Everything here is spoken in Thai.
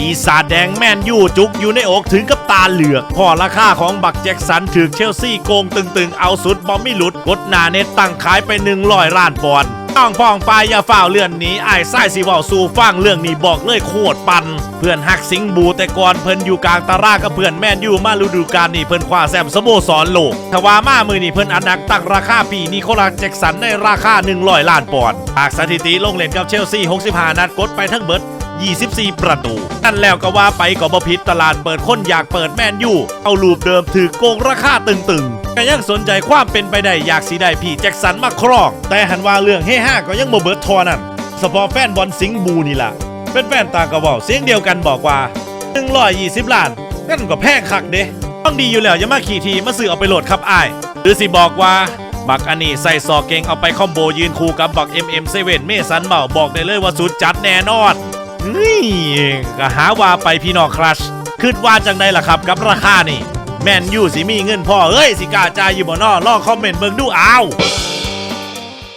ปีศาจแดงแมนยูจุกอยู่ในอกถึงกับตาเหลือกพอราคาของบักแจ็คสันถือเชลซีโกงตึงๆ เอาสุดบอมไม่หลุดกดหนาเน็ตตั้งขายไป100ล้านปอนด์้องพองไปอย่าฝ่าวเลื่อนหนีไอ้ไส้สิเว้าสู่ฟังเรื่องนี้บอกเลยโคตรปัน เพื่อนฮักสิงบูแต่ก่อนเพิ่นอยู่กลางตารางกับเพื่อนแมนยูมาฤดูกาลนี้เพิ่นคว้าแซมสโมสรโลกทว่ามามือนี้เพิ่นอันดักตั้งราคาปีนิโคลัสแจ็คสันในราคา 100 ล้านปอนด์หากสถิติลงเล่นกับเชลซี 65 นัดกดไปทั้งเบิด 24 ประตู นั่นแล้วก็ว่าไปก็บ่ผิดตลาดเปิดคนอยากเปิดแมนยูเอารูปเดิมถือโกงราคาตึงๆก็ยังสนใจความเป็นไปได้อยากสีได้พี่แจ็คสันมาครอง แต่หันว่าเรื่องเฮห้าก็ยังบ่เบิดทอนั่นเฉพาะแฟนบอลสิงบูนี่ล่ะเป็นแฟนตากระบอกเสียงเดียวกันบอกว่า 120 ล้านนั่นก็แพงคักเด้ต้องดีอยู่แล้วอย่ามาขี่ทีมาซื้อเอาไปโหลดครับอ้ายหรือสิบอกว่าบักอันนี้ใส่ซอเก่งเอาไปคอมโบยืนคู่กับบัก MM7 เมสันเบาบอกได้เลยว่าสุดจัดแน่นอน นี่ก็หาว่าไปพี่น้องครัชคิดว่าจังไดล่ะครับกับราคานี่ แมนยูสิมีเงินพ่อเอ้ยสิกาจายอยู่บ่นอลองคอมเมนต์เบิ่งดูเอาว